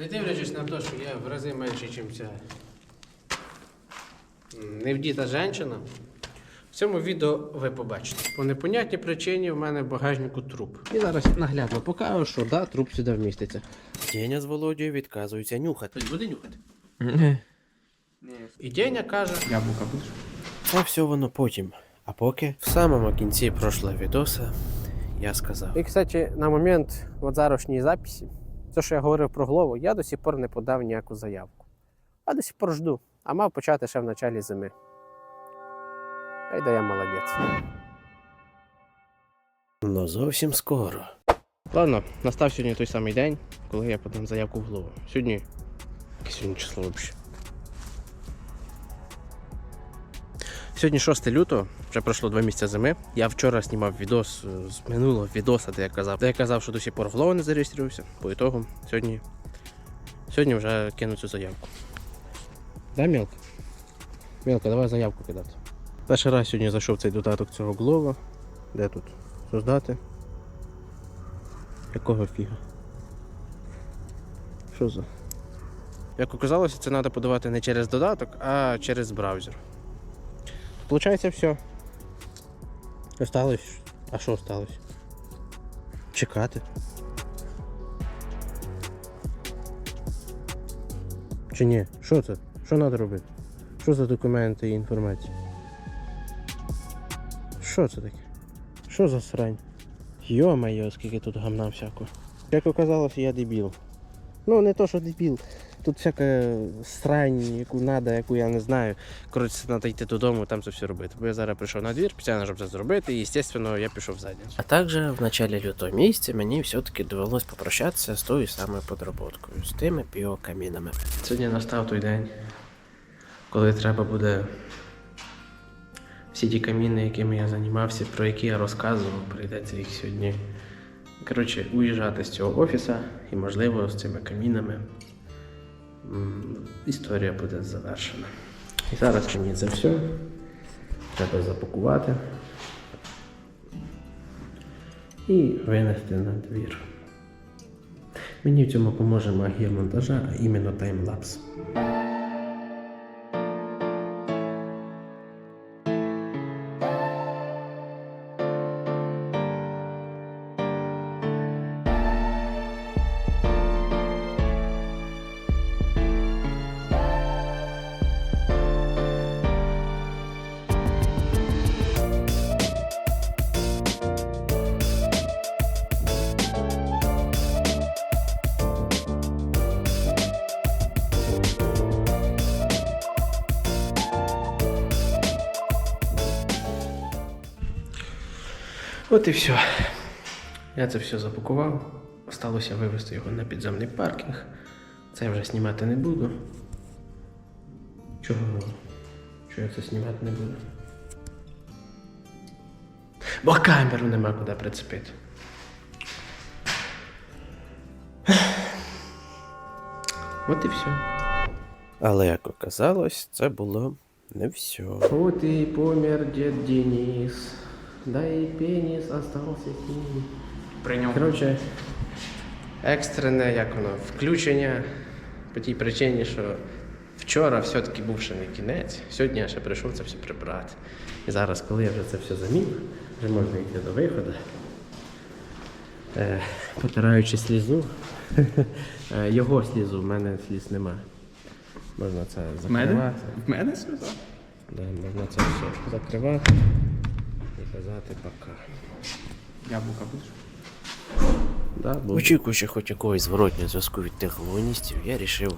Не дивлячись на те, що я в рази менший, ніж ця невдіта жінка, в цьому відео ви побачите. По непонятній причині в мене в багажнику труп. І зараз наглядно покажу, що да, труп сюди вміститься. Деня з Володією відказуються нюхати. Хтось буде нюхати? Ні. І Деня каже, Яблука будеш? А все воно потім. А поки в самому кінці прошлого відоса я сказав. І, кстати, на момент от зарашньої записі, те, що я говорив про голову, я до сих пор не подав ніяку заявку. А до сих пор жду. А мав почати ще в началі зими. Ай да я молодець. Ну зовсім скоро. Ладно, настав сьогодні той самий день, коли я подам заявку в голову. Сьогодні. Яке сьогодні число взагалі? Сьогодні 6 лютого, вже пройшло два місяці зими. Я вчора знімав відос е, з минулого відоса, де я казав, де я казав, що до сих пор в голову не зареєструвався. По ітогу сьогодні, сьогодні вже кину цю заявку. Да, Мілка? Мілка, давай заявку кидати. Перший раз сьогодні зайшов цей додаток цього Глова. Де тут? Создати. Якого фіга? Що за? Як оказалося, це треба подавати не через додаток, а через браузер. Получається все. Осталось. А що осталось? Чекати. Чи ні? Що це? Що треба робити? Що за документи і інформація? Що це таке? Що за срань? Йо-моє, скільки тут гамна всякого. Як оказалося, я дебіл. Ну, не то, що дебіл. Тут всяка срань, яку треба, яку я не знаю. Коротше, треба йти додому, там це все робити. Бо я зараз прийшов на двір, спеціально, щоб це зробити, і, звісно, я пішов в задницю. А також в началі лютого місяця мені все-таки довелось попрощатися з тою самою подроботкою, з тими біокамінами. Сьогодні настав той день, коли треба буде всі ті каміни, якими я займався, про які я розказував, прийдеться їх сьогодні. Коротше, уїжджати з цього офісу і, можливо, з цими камінами історія буде завершена. І зараз мені це все треба запакувати і винести на двір. Мені в цьому поможе магія монтажа, а іменно таймлапс. От і все. Я це все запакував. Осталося вивезти його на підземний паркінг. Це я вже знімати не буду. Чого? Чого я це знімати не буду? Бо камеру нема куди прицепити. От і все. Але як оказалось, це було не все. Вот и помер дед Денис. Да и пенис остался с ним. При ньому. Коротше, екстрене, як воно, включення по тій причині, що вчора все-таки був ще не кінець. Сьогодні я ще прийшов це все прибрати. І зараз, коли я вже це все замів, вже можна йти до виходу. Е, потираючи слізу. Е, Його слізу, в мене сліз нема. Можна це закривати. В мене сльоза? Да, можна це все закривати і казати пока. Яблука будеш? Да. Очікуючи хоч якогось зворотнього зв'язку від тих лоністів, я рішив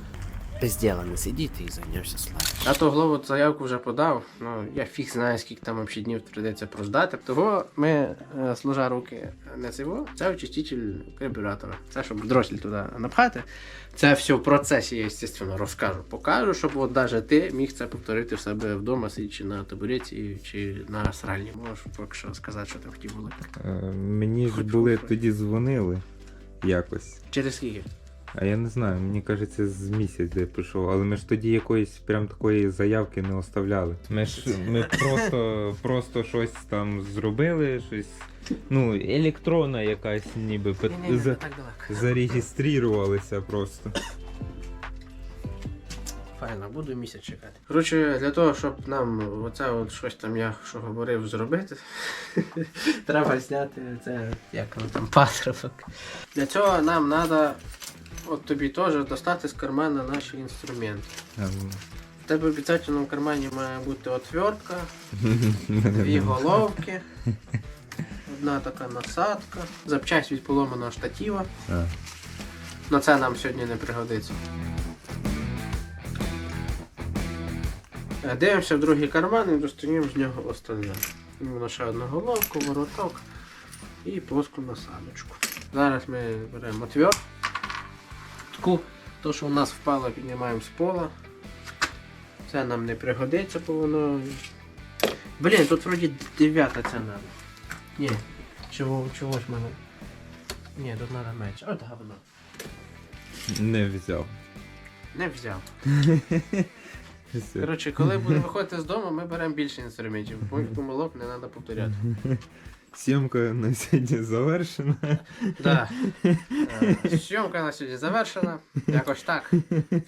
без діла не сидіти і зайнявся славою. Я то голову заявку вже подав. Ну я фіг знаю, скільки там взагалі днів прийдеться проздати. Того ми е, служа руки не цього. Це очиститель карбюратора. Це щоб дросель туди напхати. Це все в процесі, я, звісно, розкажу. Покажу, щоб от навіть ти міг це повторити в себе вдома, сидячи на табуреті чи на сральні. Можеш поки що сказати, що ти хотів було. Е, Мені ж Хоч були тоді дзвонили якось. Через скільки? А я не знаю, мені кажеться, з місяць де я прийшов, але ми ж тоді якоїсь прям такої заявки не оставляли. Ми ж ми просто, просто щось там зробили, щось. Ну, електронна якась ніби пи- за- так далеко. зареєструвалися просто. файно, буду місяць чекати. Коротше, для того, щоб нам оце от щось там я що говорив зробити, треба зняти це, як там патрубок. Для цього нам треба от тобі теж достати з кармана наші інструменти. Ем, В тебе обов'язково в кармані має бути отвертка, дві головки, одна така насадка, запчасть від поломаного штатива. а. Но це нам сьогодні не пригодиться. Е, Дивимося в другий карман і достаємо з нього остальне. Іменно ще одну головку, вороток і плоску насадочку. Зараз ми беремо отвертку. То, що у нас впало, піднімаємо з пола. Це нам не пригодиться, бо воно. Блін, тут вроді дев'ята ця надо. Ні, чого, чогось мене. Ні, тут треба менше. От говно. Не взяв. Не взяв. Коротше, коли будемо виходити з дому, ми беремо більше інструментів. Помилок не треба повторяти. Сьомка на сьогодні завершена. Да. Е, на сьогодні завершена. Якось так.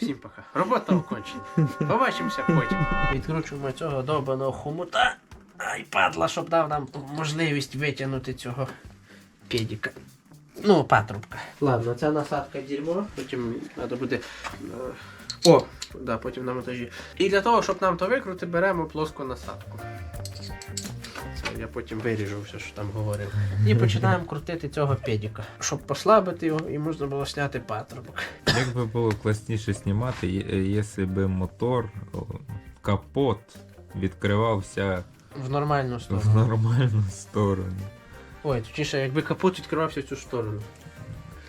Всім пока. Робота окончена. Побачимося потім. Відкручуємо цього довбаного хомута. Ай, падла, щоб дав нам можливість витягнути цього педіка. Ну, патрубка. Ладно, ця насадка дерьмо, потім треба буде. е, О, да, потім на монтажі. І для того, щоб нам то викрути, беремо плоску насадку. Я потім виріжу все, що там говорив. І починаємо крутити цього педіка, щоб послабити його і можна було зняти патрубок. Як би було класніше знімати, є- якщо б мотор, капот відкривався В нормальну сторону. в нормальну сторону. Ой, точніше, якби капот відкривався в цю сторону.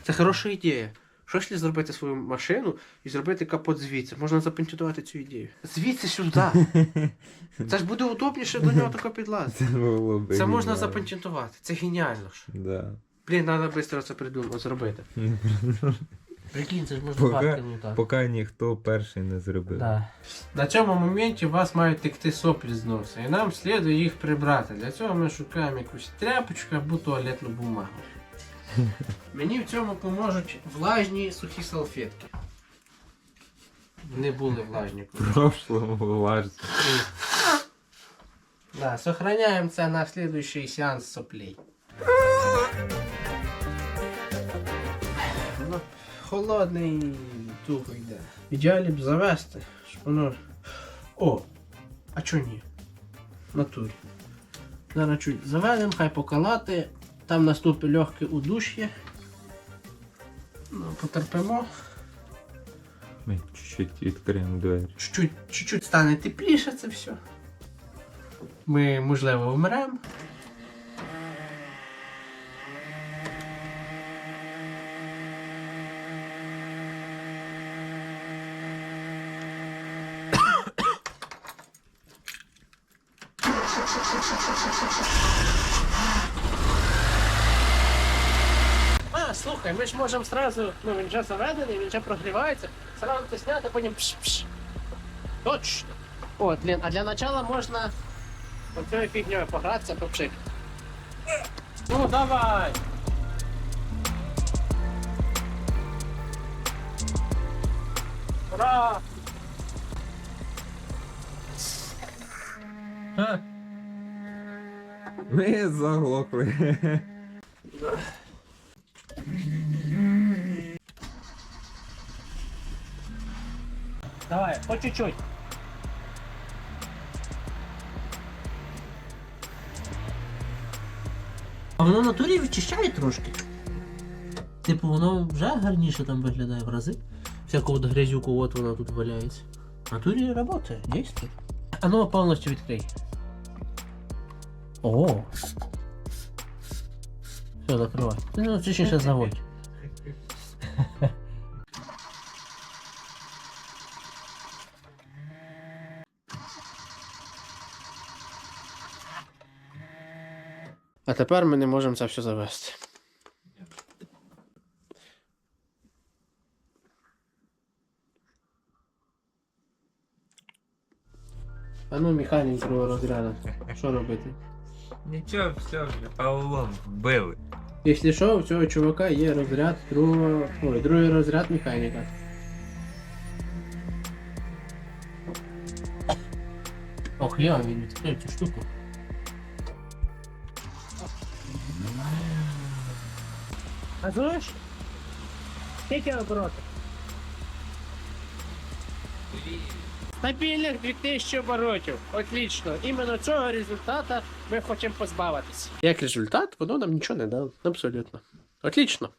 Це хороша ідея. Що якщо зробити свою машину і зробити капот звідси? Можна запатентувати цю ідею. Звідси сюди. Це ж буде удобніше до нього тако підлазити. Це. Це можна запатентувати. Це геніально ж. Да. Блін, треба швидко це придумати, зробити. Прикинь, це ж можна не так. Поки ніхто перший не зробив. Да. На цьому моменті у вас мають текти соплі з носа, і нам слід їх прибрати. Для цього ми шукаємо якусь тряпочку або туалетну бумагу. Мені в цьому поможуть влажні сухі салфетки. Не були влажні. В прошлому влажно. Да, сохраняємо це на следующий сеанс соплей. Воно холодне і йде. В ідеалі б завести, щоб воно. О! А чо ні? В Натурі. Зараз чуть заведемо, хай покалати. Там наступить легке удуш'я. Ну, потерпимо. Ми чуть-чуть відкриємо двері. чуть-чуть, стане тепліше це все. Ми, можливо, вмремо. А, слухай, ми ж можемо сразу, ну він вже заведений, він вже прогрівається, сразу це зняти, потім пш-пш. Точно. О, блін, а для начала можна оцією фігньою погратися, попшик. Ну, давай! Ура! Ми заглохли. Давай, по чуть-чуть. А воно в натурі вичищає трошки. Типу, воно вже гарніше там виглядає в рази. Всяку от грязюку от вона тут валяється. В натурі працює, дійсно. А ну повністю відкрий. О. Все, закривай. Ну, точніше заводь. А тепер ми не можемо це все завести. А ну, механік другого розряду. Що робити? Нічого, все, вже Павлом вбили. Якщо що, у цього чувака є розряд другого. Ой, другий розряд механіка. Ох, я він відкрив цю штуку. А знаєш? Скільки оборотів? Стабільних 2000 оборотів. Отлично. Іменно цього результата ми хочемо позбавитися. Як результат, воно нам нічого не дало. Абсолютно. Отлично.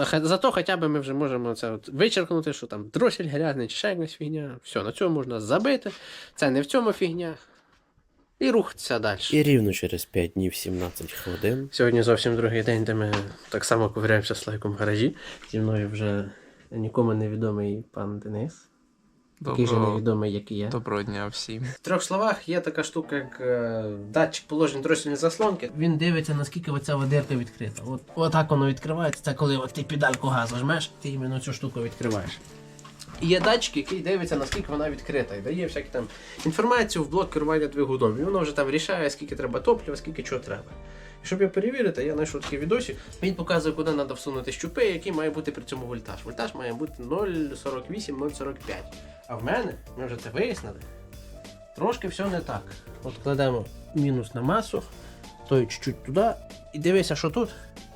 Зато хоча б ми вже можемо це от вичеркнути, що там дросель грязний чи ще якась фігня. Все, на цьому можна забити. Це не в цьому фігня. І рухатися далі. І рівно через 5 днів 17 хвилин. Сьогодні зовсім другий день, де ми так само ковиряємося з лайком в гаражі. Зі мною вже нікому невідомий пан Денис. Такий же невідомий, як і я. доброго дня всім. В трьох словах є така штука, як е, датчик положення дроссельної заслонки. Він дивиться, наскільки оця водирка відкрита. От, отак воно відкривається. Це коли от ти педальку газу жмеш, ти іменно цю штуку відкриваєш. Є датчик, який дивиться, наскільки вона відкрита, і дає всяку там інформацію в блок керування двигуном. І воно вже там рішає, скільки треба топлива, скільки чого треба. І щоб його перевірити, я знайшов такий відосик. Він показує, куди треба всунути щупи, який має бути при цьому вольтаж. Вольтаж має бути 0,48-0,45. А в мене, ми вже це вияснили, трошки все не так. От кладемо мінус на масу, той чуть-чуть туди, і дивися, що тут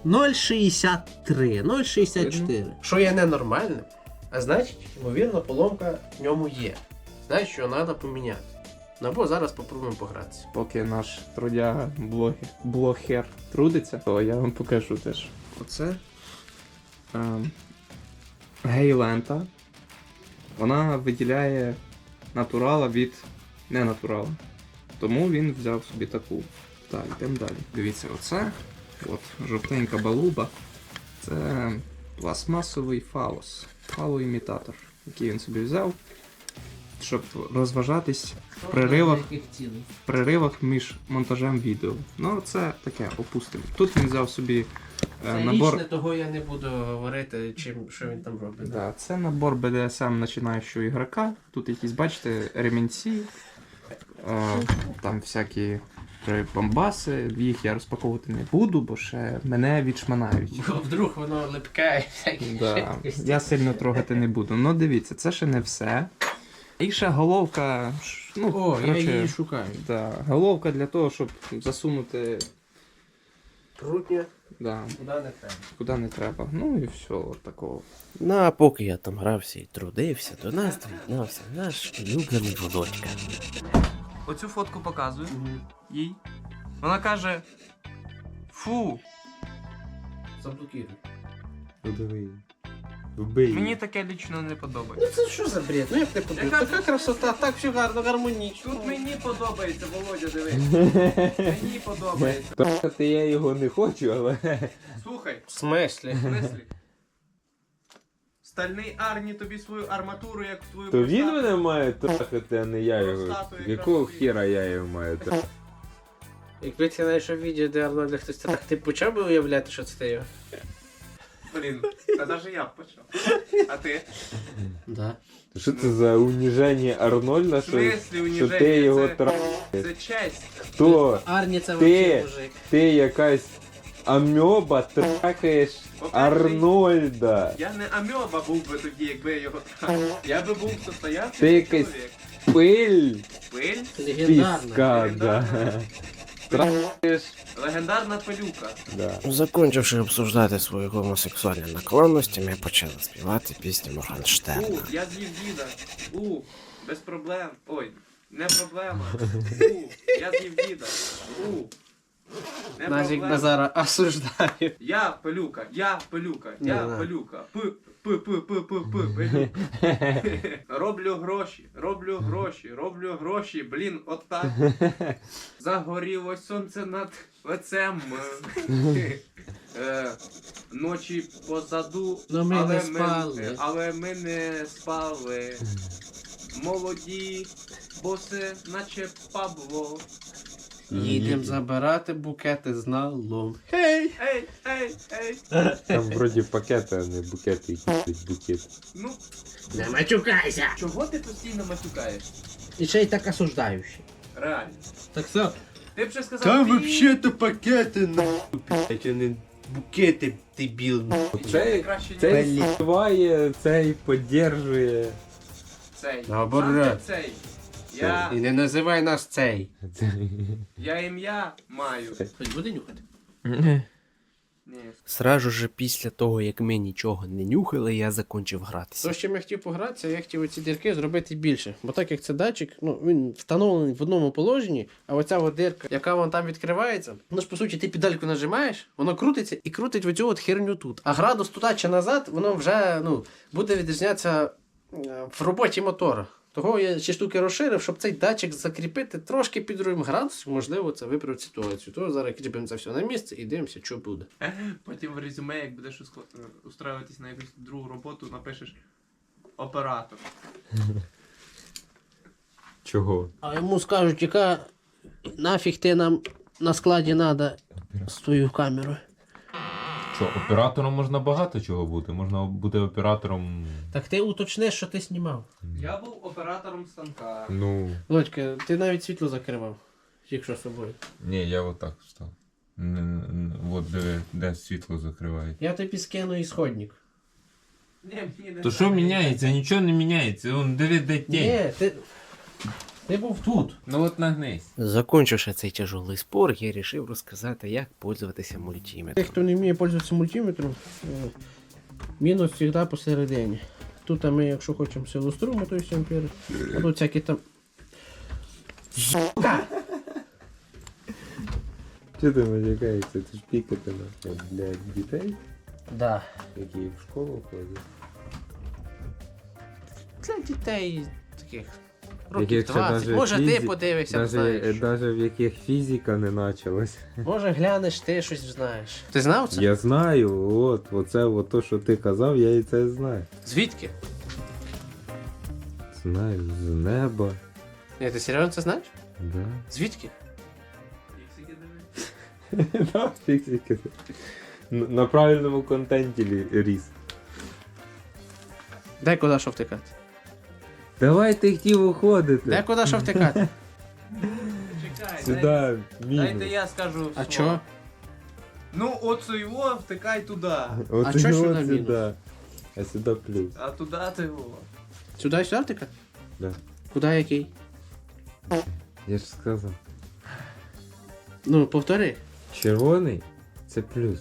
0,63, 0,64. Що є ненормальним, а значить, ймовірно, поломка в ньому є. Значить, що треба поміняти. Ну або зараз попробуємо погратися. Поки наш трудяга блогер, блогер трудиться, то я вам покажу теж. Оце ем, гей-лента. Вона виділяє натурала від ненатурала. Тому він взяв собі таку. Так, йдемо далі. Дивіться, оце. От, жовтенька балуба. Це пластмасовий фаус. Фалоімітатор, який він собі взяв, щоб розважатись в преривах в переривах між монтажем відео. Ну, це таке опустимо. Тут він взяв собі е, Це набор. лічне, того я не буду говорити, чим, що він там робить. Да, це набор BDSM починаючого ігрока. Тут якісь, бачите, ремінці, е, там всякі бомбаси. Їх я розпаковувати не буду, бо ще мене відшманають. Бо Вдруг воно липкає всякі Да, я сильно трогати не буду. Ну дивіться, це ще не все. І ще головка. Ну, О, я її шукаю. Да, головка для того, щоб засунути Прутня, да, куди не треба. куди не треба. Ну і все, от такого. Ну а поки я там грався і трудився, до нас доєднався наш улюблений Володька. Оцю фотку показую їй. Вона каже: Фу, Заблокируй. Подиви. Вбий. мені таке лічно не подобається. Ну це що за бред? Ну як не подобається? Яка Така красота, так все гарно, гармонічно. Тут мені подобається, Володя, дивись. Мені подобається. Трахати я його не хочу, але. Слухай, В смислі? в смислі? Стальний Арні тобі свою арматуру, як в твою То він мене має трахати, а не я його. Простату якраз Якого тобі. хіра я його маю трахати? Якби ти знайшов відео, де Арнольда хтось так, ти почав би уявляти, що це його? Блін, та навіть я б почав. А ти? Да. Що це за уніження Арнольда, В що, смислі що уніження? ти його Це- трахаєш? Це честь. Хто? Арні це Ти. мужик. Ти якась амеба трахаєш Арнольда. Я не амьоба був би тоді, якби я його трахав. Я би був состоятельний Ти якийсь- чоловік. Пиль Пиль? Легендарна. піска, да. Трахаєш. Легендарна пилюка. Да. Закончивши обсуждати свої гомосексуальні наклонності, ми почали співати пісню Моргенштерна. У, я з'їв діда. У, без проблем. Ой, не проблема. У, я з'їв діда. У. Не Назік. Базара осуждаю. Я пилюка, я пилюка, Не я знаю. пилюка. П, п, п, п, п, п, пилюка. роблю гроші, роблю гроші, роблю гроші, блін, отак. Загорілось сонце над лицем. Е, Ночі позаду, Ну, ми але, спали. але ми не спали. Молоді, боси, наче Пабло. Їдемо забирати букети з налом. Хей! Ей, ей, ей. Там вроді пакети, а не букети, якісь букет. Ну, Не матюкайся! чого ти постійно матюкаєш? І ще й так осуждаючий. Реально. Так що? Ти б ще сказав, Там «Ні». вообще-то пакети нахуй, блядь, а не букети, дебіл. нахуй. Цей, краще ні. цей співає, цей поддержує. Цей. Наоборот. Сам ти цей. Я, І не називай нас цей. я ім'я маю. Хоч буде нюхати. Ні. Сразу же після того, як ми нічого не нюхали, я закончив гратися. То, чим я хотів погратися, я хотів ці дірки зробити більше. Бо так як це датчик, ну він встановлений в одному положенні, а оця от дирка, яка вон там відкривається, ну ж по суті, ти педальку нажимаєш, воно крутиться і крутить оцю от херню тут. А градус туди чи назад, воно вже ну, буде відрізнятися е, в роботі мотора. Того я ці штуки розширив, щоб цей датчик закріпити трошки під другим градусом, можливо, це виправить ситуацію. То зараз кріпимо це все на місце і дивимося, що буде. Потім в резюме, як будеш е, на якусь другу роботу, напишеш оператор. Чого? А йому скажуть, яка нафіг ти нам на складі треба з твоєю камерою. Що, оператором можна багато чого бути. Можна бути оператором. Так ти уточниш, що ти знімав. Я був оператором станка. Ну. Володька, ти навіть світло закривав. Якщо з собою. Ні, я отак став. От де, де світло закриває. Я тобі скину ісходник. Ні, мені не То що треба. міняється? Нічого не міняється. Он диви, де тінь. Ні, ти. Ти був тут. Ну от нагнись. Закончивши цей тяжелий спор, я вирішив розказати, як пользуватися мультиметром. Хто не вміє пользуватися мультиметром, мінус завжди посередині. Тут ми, якщо хочемо силу струму, то 7 ампер. А тут всякі там. Що ти матюкаєшся? Ти ж пікати для дітей, Да. які в школу ходять. Для дітей таких. Років ще 20. даже Може ти фізі- подивишся, знаєш. даже в яких фізика не почалась. Може глянеш, ти щось знаєш. Ти знав це? Я знаю, от, оце от то, що ти казав, я і це знаю. Звідки? Знаю, з неба. Ні, ти серйозно це знаєш? Да. Звідки? Да, фіксики. Н- На правильному контенті лі- ріс. Де куди що втикати? Давай ти хотів уходити. Де куди що втикати? Чекай, Сюди, дай- мінус. Дайте я скажу. А слово. Ну, оцю його втикай туди. От А чо от сюди мінус? сюди. А сюди плюс. А туди ти його. Сюди сюди втикати? Да. Куди який? Я ж сказав. Ну, повтори. Червоний це плюс.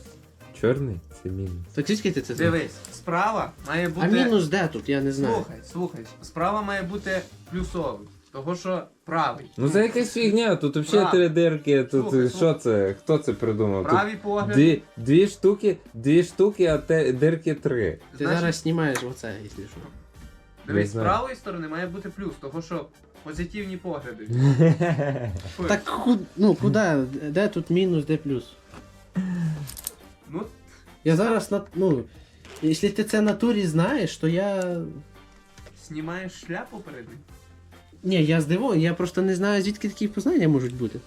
Чорний це мінус. Так звідки ти це знаєш? Дивись, справа має бути. А мінус де тут, я не знаю. Слухай, слухай. Справа має бути плюсовий. Того що правий. Ну це якась фігня, тут взагалі Прав. три дирки, тут Слухай, е, слухай. що це? Хто це придумав? Тут Правий погляд. дві, дві штуки, дві штуки, а те, дирки три. Ти Значить- зараз знімаєш оце, якщо що. Дивись, з знаю. правої сторони має бути плюс, того що позитивні погляди. Так ку- ну куди? Де тут мінус, де плюс? Ну, Я зараз на. Ну, якщо ти це на турі знаєш, то я. знімаєш шляпу перед ним. Ні, я здивований, я просто не знаю, звідки такі познання можуть бути.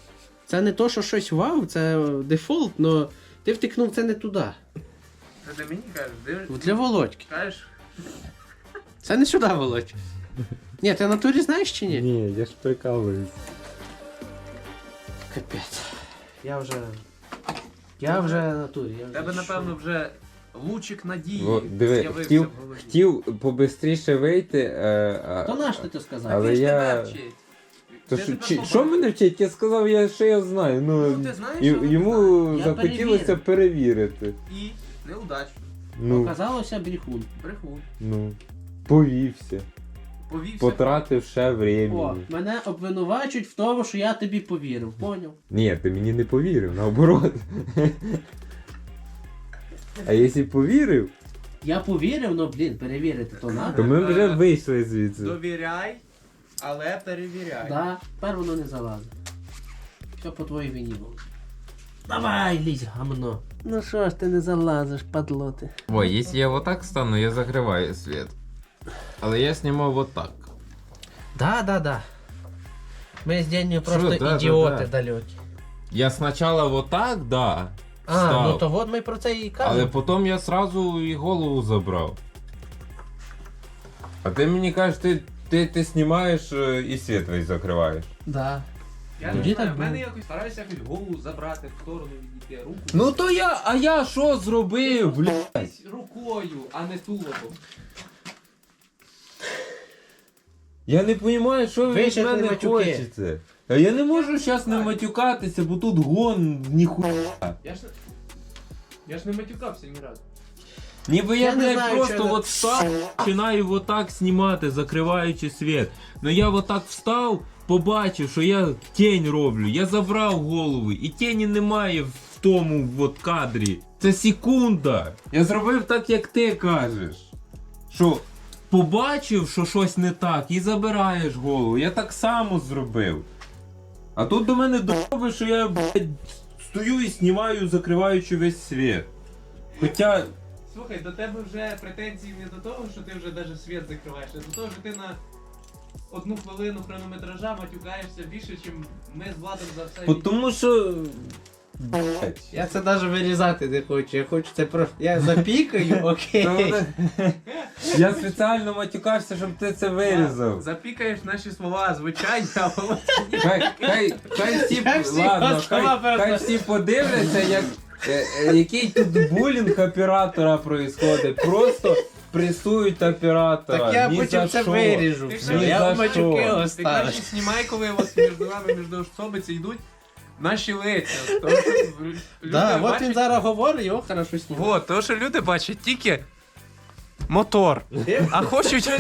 Це не то, що щось вау, це дефолт, але ти втикнув це не туди. Це ти мені кажеш, дивиш. Для Володьки. Кажеш, Це не сюди, Володь. Ні, ти на турі знаєш чи ні? Ні, я ж прикалуюсь. Капець. Я вже. Я вже на турі. Я вже тебе, що? напевно, вже лучик надії. О, диви, з'явився хотів, в голові. хотів побистріше вийти, е, а, То наш ти сказав? Але Ти ж я- тебе вчить. То Ти що, чи, що мене вчить? Я сказав, я, що я знаю. Ну, Ну, ти знаєш, й- що йому. Я захотілося перевірити. І неудачно. Ну, Оказалося брехун. Брехун. ну, повівся. Повівся. Потратив ще О, времени. мене обвинувачують в тому, що я тобі повірив, поняв? Ні, ти мені не повірив, наоборот. А якщо повірив, Я повірив, ну блін, перевірити то надо. то ми вже Е, вийшли звідси. Довіряй, але перевіряй. Да, тепер воно не залазить. Все по твоїй вині було. Давай, лізь, гамно. Ну що ж ти не залазиш, падло ти. Ой, якщо я вот так стану, я закриваю світ. Але я знімав вот так. Да, да, да. Ми з Денею Що, просто да, да, ідіоти да. далекі. Я спочатку вот так, да. А, став. ну то от ми про це і Але кажемо. потім я сразу і голову забрав. А ти мені кажеш, ти, ти, ти знімаєш е, і світ весь закриваєш. Да. Я Тоді не знаю, так в мене було. якось стараюся якусь голову забрати в сторону відійти руку. Ну то я, а я що зробив, блядь? Десь рукою, а не туловом. Я не розумію, що ви від Вичерпні мене матюки. хочете. А я не можу зараз не матюкатися, бо тут гон ніхуя. Я ж, я ж не матюкався ні разу. Ніби я, Я не блядь, знаю, просто що от встав, починаю вот так знімати, закриваючи світ. Ну я вот так встав, побачив, що я тінь роблю, я забрав голову, і тіні немає в тому от кадрі. Це секунда. Я зробив так, як ти кажеш. Що побачив, що щось не так, і забираєш голову. Я так само зробив. А тут до мене доби, що я блядь, стою і знімаю, закриваючи весь світ. Хоча Слухай, до тебе вже претензії не до того, що ти вже навіть світ закриваєш, а до того, що ти на одну хвилину хронометража матюкаєшся більше, ніж ми з Владом за все. Тому що. Блять. Я це навіть вирізати не хочу. Я хочу це просто. Я запікаю, окей. Я спеціально матюкався, щоб ти це вирізав. Запікаєш наші слова звичайно, а воно Хай, хай, хай всі, Я всі ладно, хай, всі подивляться, як, е, е, який тут булінг оператора происходить. Просто пресують оператора. Так я Ні потім це що. виріжу. Ти ні Я за в матюки що. Ти оставлю. краще знімай, коли у вас між вами між особиці йдуть наші лиця. Що люди Да, от бачать- він зараз говорить, його хорошо знімає. Во, то, що люди бачать тільки мотор. А хочуть,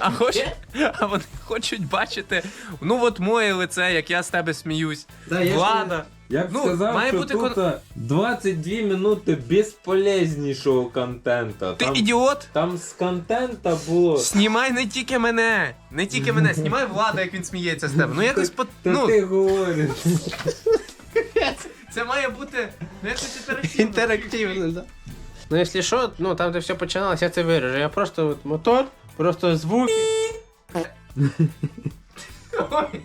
а хочуть, а вони хочуть бачити, ну от моє лице, як я з тебе сміюсь. Да, я ж- Влада. Я б Ну, сказав, має що бути тут кон- 22 минути безполезнішого контента. Ти Там, ідіот? там з контента було. Знімай не тільки мене. Не тільки мене, знімай влада, як він сміється з тебе. Ну якось по. Та Ну, ти говориш. це має бути. Ну якось інтерактивно. Інтерактивно, да. Ну, якщо що, ну там де все починалося, я це виріжу. Я просто от мотор, просто звук. Ой,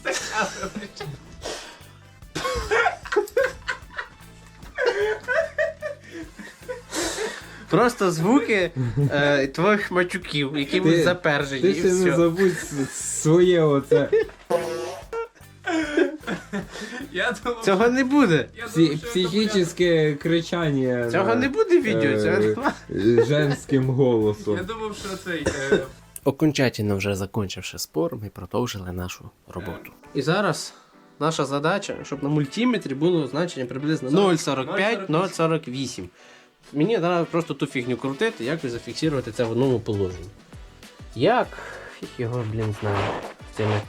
стакан. Просто звуки е, твоїх матюків, які Ти- будуть запержені. Ти і ще не забудь с- своє оце. Я думав, Цього не буде. я Псі- що психічне кричання. Цього на- не буде відео, е, цього нема. е, Женським голосом. Я думав, що цей. е, Окончательно вже закончивши спор, ми продовжили нашу роботу. І зараз наша задача, щоб на мультиметрі було значення приблизно 0,45, 0,48. Мені треба просто ту фігню крутити, якось зафіксувати це в одному положенні. Як? Фіг його, блін, знаю. Цими...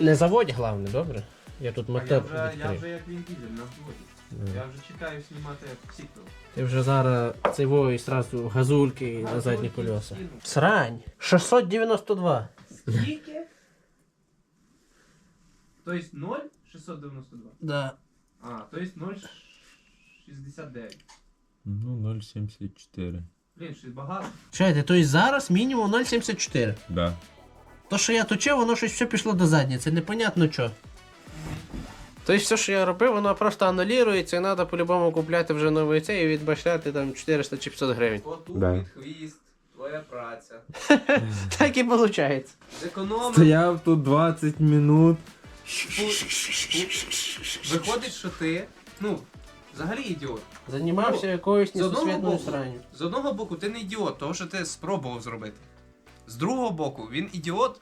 Не заводь, головне, добре? Я тут А Я мотор вже, я вже як він піде на вході. Я вже чекаю знімати сіквел. Ти вже зараз цей во і сразу газульки на задні колеса. Срань! 692. Скільки? Тобто 0,692. Да. А, тобто 0,69. Ну, 0,74. Блін, щось багато. Чайте, то есть зараз мінімум 0,74. Да. То, що я точив, воно щось все пішло до задні, це непонятно що. Тобто все, що я робив, воно просто анулюється і треба по-любому купляти вже новий цей і відбашляти там 400 чи 500 гривень. Отут Да. хвіст, твоя праця. Так і виходить. Зекономив. Стояв тут 20 минут. Виходить, що ти, ну, взагалі ідіот. Займався якоюсь З одного несусвітною боку, сранню. з одного боку, ти не ідіот, того що ти спробував зробити. З другого боку, він ідіот,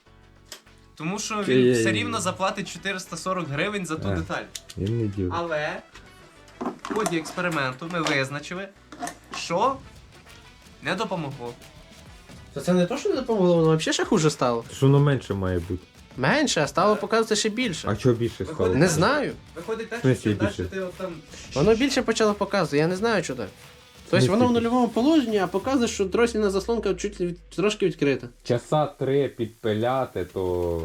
тому що він Ей-ей-ей. все рівно заплатить 440 гривень за ту А. деталь. Він не дів. Але в ході експерименту ми визначили, що не допомогло. То це не то, що не допомогло, воно взагалі ще хуже стало. Що воно менше має бути? Менше, а стало показувати ще більше. А чого більше стало? Виходить, Не знаю. Виходить так, В смислі що далі більше? ти от там. Воно більше почало показувати, я не знаю, що так. Тобто воно в нульовому положенні, а показує, що дросільна заслонка чуть від- трошки відкрита. Часа три підпиляти, то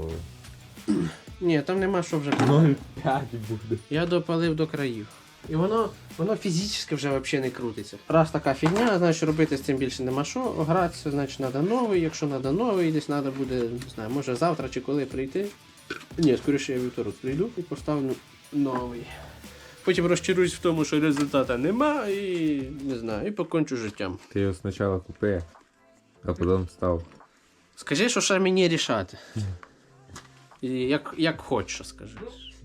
Ні, там нема що вже. 0,5 буде. Я допалив до країв. І воно, воно фізично вже взагалі не крутиться. Раз така фігня, значить робити з цим більше нема що. Гратися, значить, треба новий. Якщо треба новий, десь треба буде, не знаю, може завтра чи коли прийти. Ні, скоріше я вівторок прийду і поставлю новий. Потім розчаруюсь в тому, що результата нема, і не знаю, і покончу життям. Ти його спочатку купи, а потім став. Скажи, що ще мені рішати. І як, як хочеш, скажи.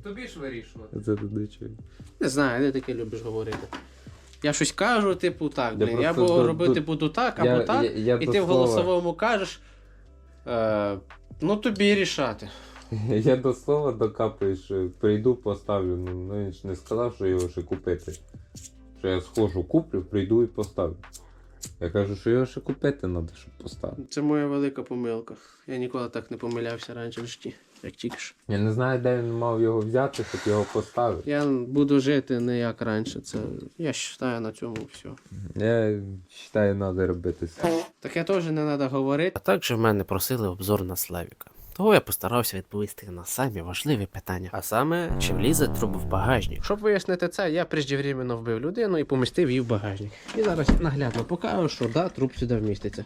Ну, тобі ж вирішувати. Це туди чую. Не знаю, ти таке любиш говорити. Я щось кажу, типу, так, Я блін, я просто буду до- робити до- буду так, або Я- так, я- я і ти в голосовому кажеш. Е, Ну тобі рішати. Я до слова докапую, що прийду, поставлю. Ну, ну він ж не сказав, що його ще купити. Що я схожу, куплю, прийду і поставлю. Я кажу, що його ще купити треба, щоб поставити. Це моя велика помилка. Я ніколи так не помилявся раніше в житті, як тільки що. Я не знаю, де він мав його взяти, щоб його поставити. Я буду жити не як раніше. Це я вважаю на цьому все. Я вважаю, треба робити сам. Так я теж не треба говорити. А також в мене просили обзор на Славіка. Того я постарався відповісти на самі важливі питання. А саме, чи влізе труп в багажник? Щоб вияснити це, я преждевременно вбив людину і помістив її в багажник. І зараз наглядно покажу, що да, труп сюди вміститься.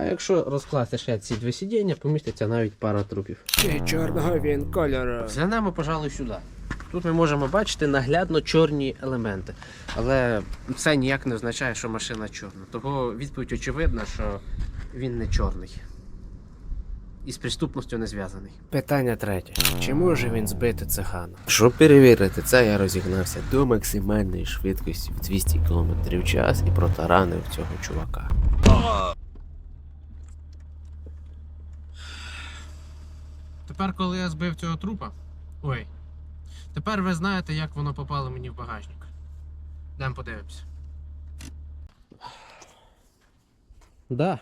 А якщо розкласти ще ці дві сидіння, поміститься навіть пара трупів. Чорного він кольору. Зглянемо, пожалуй, сюди. Тут ми можемо бачити наглядно чорні елементи. Але це ніяк не означає, що машина чорна. Того відповідь очевидна, що він не чорний. І з преступністю не зв'язаний. Питання третє. Чи може він збити цигана? Щоб перевірити це, я розігнався до максимальної швидкості в 200 км в час і протаранив цього чувака. Тепер, коли я збив цього трупа. Ой. Тепер ви знаєте, як воно попало мені в багажник. Дам подивимося. Да.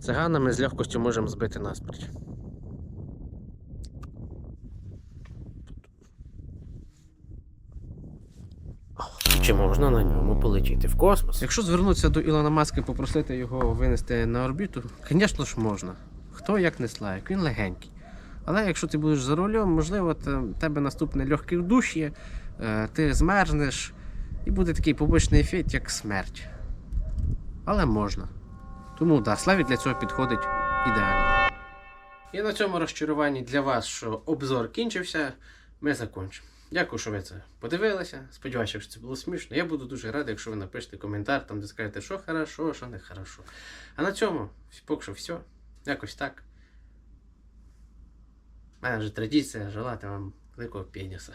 Цигана ми з легкостю можемо збити насмерть. Чи можна на ньому полетіти в космос? Якщо звернутися до Ілона Маска і попросити його винести на орбіту, звісно ж можна. Хто як не Славік, він легенький. Але якщо ти будеш за рулем, можливо, те- тебе наступне легке в душі, е, ти змерзнеш, і буде такий побочний ефект, як смерть. Але можна. Тому да, Славік для цього підходить ідеально. І на цьому розчаруванні для вас, що обзор кінчився, ми закончимо. Дякую, що ви це подивилися. Сподіваюся, що це було смішно. Я буду дуже радий, якщо ви напишете коментар, там де скажете, що хорошо, що не хорошо. А на цьому поки що все. Якось так. У мене вже традиція желати вам великого пеніса.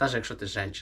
Навіть якщо ти жінка.